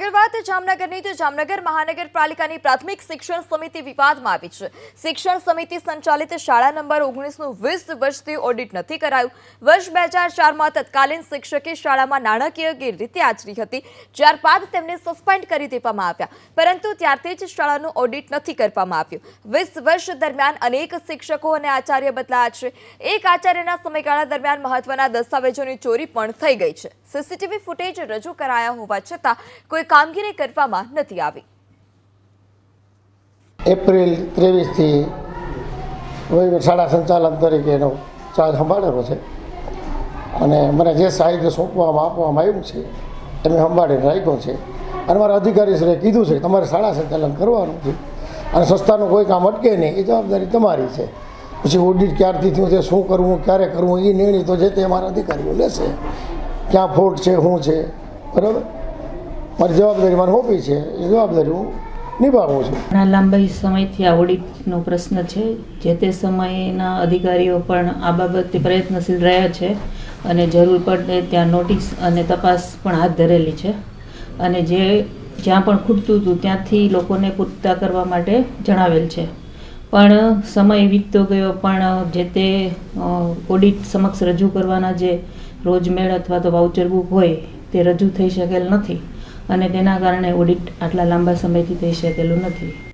આગળ વાત જામનગરની તો જામનગર મહાનગરપાલિકાની પ્રાથમિક શિક્ષણ સમિતિ વિવાદમાં આવી છે. શિક્ષણ સમિતિ સંચાલિત શાળા નંબર ઓગણીસનું વીસ વર્ષથી ઓડિટ નથી કરાયું. વર્ષ બે હજાર ચારમાં તત્કાલીન શિક્ષકે શાળામાં નાણાકીય ગેરરીતિ આચરી હતી. ત્યારબાદ તેમને સસ્પેન્ડ કરી દેવામાં આવ્યા. પરંતુ ત્યારથી જ શાળાનું ઓડિટ નથી કરવામાં આવ્યું. વીસ વર્ષ દરમિયાન અનેક શિક્ષકો અને આચાર્ય બદલાયા છે. એક આચાર્યના સમયગાળા દરમિયાન મહત્વના દસ્તાવેજોની ચોરી પણ થઈ ગઈ છે. સીસીટીવી ફૂટેજ રજૂ કરાયા હોવા છતાં કોઈ કામગીરી કરવામાં નથી આવી. એપ્રિલ ત્રેવીસથી વહીવટ શાળા સંચાલન તરીકેનો ચાર્જ સંભાળેલો છે. અને મને જે સાહિત્ય સોંપવામાં, આપવામાં આવ્યું છે એ મેં સંભાળીને રાખ્યો છે. અને મારા અધિકારીશ્રીએ કીધું છે તમારે શાળા સંચાલન કરવાનું છે. અને સંસ્થાનું કોઈ કામ અટકે નહીં, એ જવાબદારી તમારી છે. પછી ઓડિટ ક્યારથી થયું છે, શું કરવું, ક્યારે કરવું, એ નિર્ણય તો જે તે મારા અધિકારીઓ લેશે. ક્યાં ફોલ્ટ છે, શું છે, બરાબર? મારી જવાબદારી મારે હોપી છે, એ જવાબદારી હું નિભાવું છું. ઘણા લાંબા સમયથી આ ઓડિટનો પ્રશ્ન છે, જે તે સમયના અધિકારીઓ પણ આ બાબતે પ્રયત્નશીલ રહ્યા છે અને જરૂર પડે ત્યાં નોટિસ અને તપાસ પણ હાથ ધરેલી છે. અને જે જ્યાં પણ ખૂટતું હતું ત્યાંથી લોકોને પૂરતા કરવા માટે જણાવેલ છે. પણ સમય વીતતો ગયો, પણ જે તે ઓડિટ સમક્ષ રજૂ કરવાના જે રોજમેળ અથવા તો વાઉચર બુક હોય, તે રજૂ થઈ શકેલ નથી. અને તેના કારણે ઓડિટ આટલા લાંબા સમયથી થઈ શકેલું નથી.